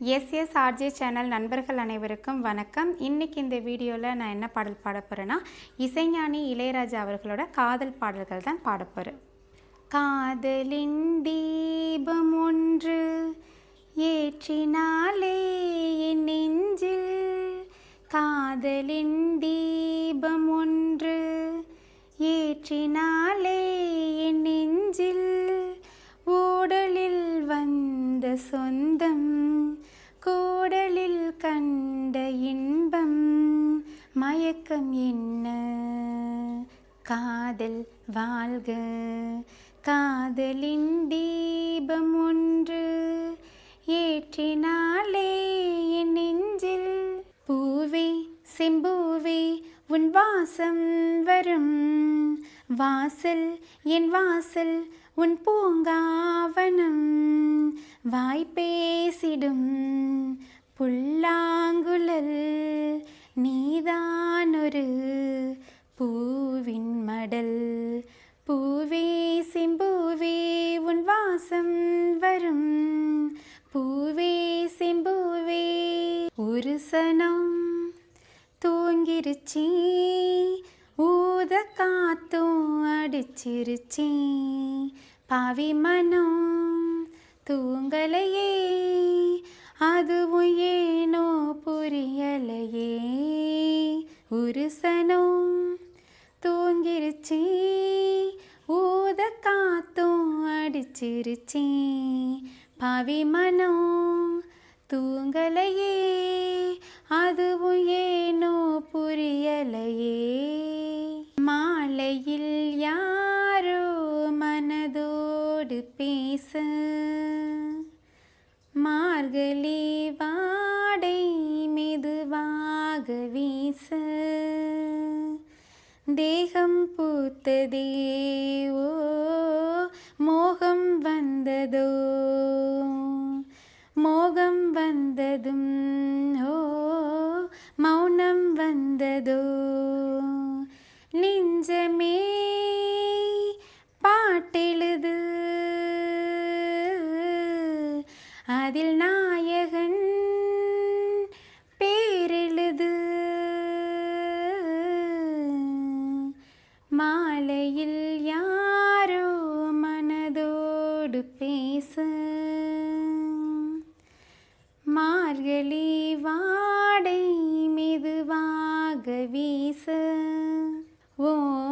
SS RJ channel நண்பர்கள் அனைவருக்கும் வணக்கம். இன்னைக்கு இந்த வீடியோவில் நான் என்ன பாடல் பாட போகிறேன்னா இசைஞானி இளையராஜா அவர்களோட காதல் பாடல்கள் தான் பாட போகிறேன் காதலின் தீபம் ஒன்று ஏற்றினாலே என் நெஞ்சில் காதலின் தீபம் ஒன்று ஏற்றினாலே என் நெஞ்சில் ஓடலில் வந்த சொந்தம் கோடலில் கண்ட இன்பம் மயக்கம் என்ன? காதல் வாழ்க. காதலின் தீபம் ஒன்று ஏற்றினாலே என் நெஞ்சில் பூவே செம்பூவே உன் வாசம் வரும். வாசல் என் வாசல் உன் பூங்காவனம். வாய்ப்பேசிடும் புல்லாங்குழல் நீதான் ஒரு பூவின் மடல். பூவே செம்பூவே உன் வாசம் வரும். பூவே செம்பூவே ஒரு சனம் தூங்கிருச்சி. ஊத காத்தும் அடிச்சிருச்சி. பாவி மனம் தூங்கலையே. அதுவும் ஏனோ புரியலையே. உருசனும் தூங்கிருச்சி. ஊத காத்தும் அடிச்சிருச்சி. பாவி மனம் தூங்கலையே. அதுவும் ஏனோ புரியலையே. மாலையில் யாரோ மனதோடு பேச. மார்கழி வாடை மெதுவாக வீச. தேகம் பூத்ததே ஓ மோகம் வந்ததோ. மோகம் வந்ததும் ஓ மௌனம் வந்ததோ. பாட்டெழுது. அதில் நாயகன் பேரெழுது. மாலையில் யாரோ மனதோடு பேச. மார்கழி வாடை மெதுவாக வீச.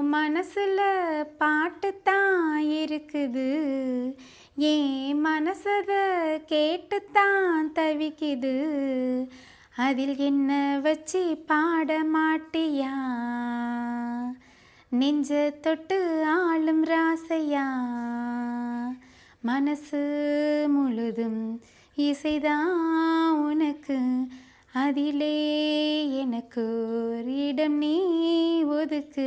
மனசில் பாட்டு தான் இருக்குது. ஏன் மனசத கேட்டுத்தான் தவிக்குது. அதில் என்ன வச்சு பாட மாட்டியா? நெஞ்ச தொட்டு ஆளும் ராசையா? மனசு முழுதும் இசைதான் உனக்கு. அதிலே எனக்கு ஒரு இடம் நீ ஒதுக்கு.